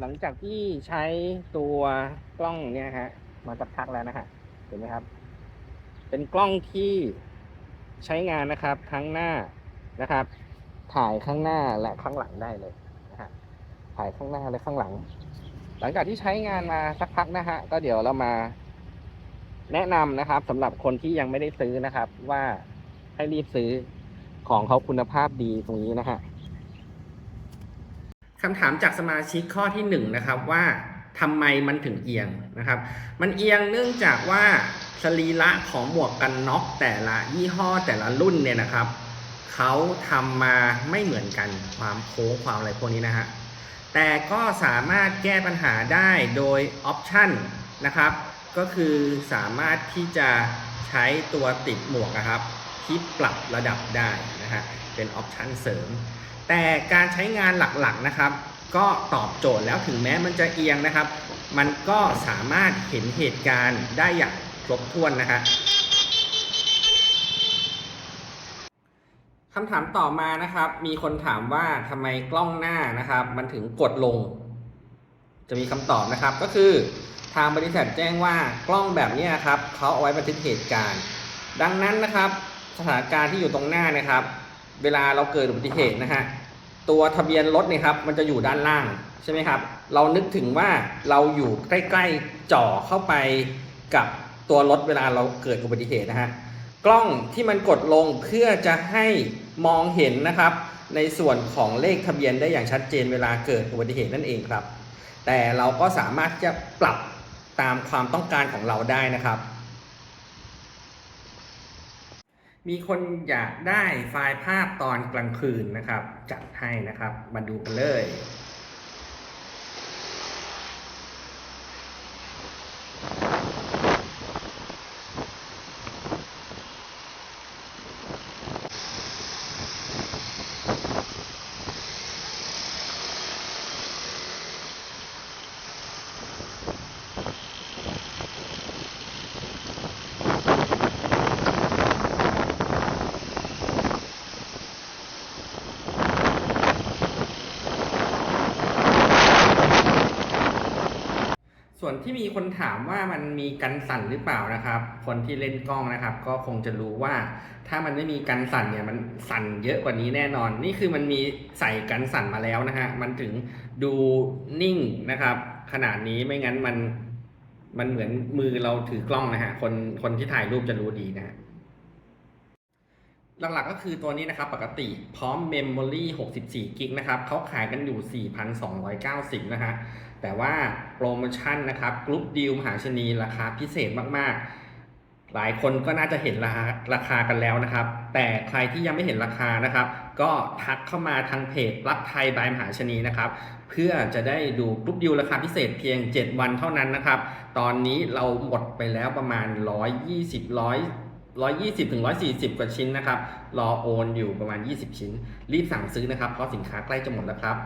หลังจากที่ใช้ตัวกล้องเนี่ยฮะ มาสักพักแล้วนะฮะเห็นไหมครับ เป็นกล้องที่ใช้งานนะครับทั้งหน้านะครับ ถ่ายข้างหน้าและข้างหลังได้เลยนะฮะถ่ายข้างหน้าและข้างหลัง หลังจากที่ใช้งานมาสักพักนะฮะก็เดี๋ยวเรามาแนะนำนะครับสำหรับคนที่ยังไม่ได้ซื้อนะครับ ว่าให้รีบซื้อของเขาคุณภาพดีตรงนี้นะฮะ คำถามจากสมาชิกข้อที่หนึ่งนะครับว่าทำไมมันถึงเอียงนะครับ มันเอียงเนื่องจากว่าสรีระของหมวกกันน็อกแต่ละยี่ห้อแต่ละรุ่นเนี่ยนะครับเขาทำมาไม่เหมือนกันความโค้งความอะไรพวกนี้นะฮะแต่ก็สามารถแก้ปัญหาได้โดยออปชันนะครับ ก็คือสามารถที่จะใช้ตัวติดหมวกนะครับ ที่ปรับระดับได้นะฮะเป็นออปชันเสริม แต่การใช้งานหลักๆนะครับ ก็ตอบโจทย์แล้วถึงแม้มันจะเอียงนะครับ มันก็สามารถเห็นเหตุการณ์ได้อย่างครบถ้วนนะฮะคำถามต่อมานะครับ มีคนถามว่าทำไมกล้องหน้านะครับ มันถึงกดลง จะมีคำตอบนะครับก็คือทางบริษัทแจ้งว่ากล้องแบบนี้ยครับเขาเอาไว้บันทึกเหตุการณ์ ดังนั้นนะครับ สถานการณ์ที่อยู่ตรงหน้านะครับ เวลาเราเกิดอุบัติเหตุนะฮะตัวทะเบียนรถเนี่ยครับมันจะอยู่ด้านล่างใช่ไหมครับ เรานึกถึงว่าเราอยู่ใกล้ๆจ่อเข้าไปกับตัวรถเวลาเราเกิดอุบัติเหตุนะฮะกล้องที่มันกดลงเพื่อจะให้มองเห็นนะครับ ในส่วนของเลขทะเบียนได้อย่างชัดเจนเวลาเกิดอุบัติเหตุนั่นเองครับ แต่เราก็สามารถจะปรับตามความต้องการของเราได้นะครับ มีคนอยากได้ไฟล์ภาพตอนกลางคืนนะครับ จัดให้นะครับ มาดูกันเลย ส่วนที่มีคนถามว่ามันมีกันสั่นหรือเปล่านะครับ คนที่เล่นกล้องนะครับ ก็คงจะรู้ว่าถ้ามันไม่มีกันสั่นเนี่ยมันสั่นเยอะกว่านี้แน่นอน นี่คือมันมีใส่กันสั่นมาแล้วนะฮะมันถึงดูนิ่งนะครับ ขนาดนี้ไม่งั้นมันมันเหมือนมือเราถือกล้องนะฮะคนคนที่ถ่ายรูปจะรู้ดีนะฮะ หลักๆก็คือตัวนี้นะครับปกติพร้อมเมมโมรี่64 กิกนะครับเขาขายกันอยู่ 4,290 นะฮะ แต่ว่าโปรโมชั่นนะครับกรุ๊ปดีลมหาชนีราคาพิเศษมากๆ หลายคนก็น่าจะเห็นราคาราคากันแล้วนะครับ แต่ใครที่ยังไม่เห็นราคานะครับ ก็ทักเข้ามาทางเพจรักไทยบายมหาชนีนะครับ เพื่อจะได้ดูกรุ๊ปดีลราคาพิเศษเพียง 7 วันเท่านั้นนะครับ ตอนนี้เราหมดไปแล้วประมาณ 120 100 120ถึง140 กว่าชิ้นนะครับ รอโอนอยู่ประมาณ 20 ชิ้น รีบสั่งซื้อนะครับ เพราะสินค้าใกล้จะหมดแล้วครับ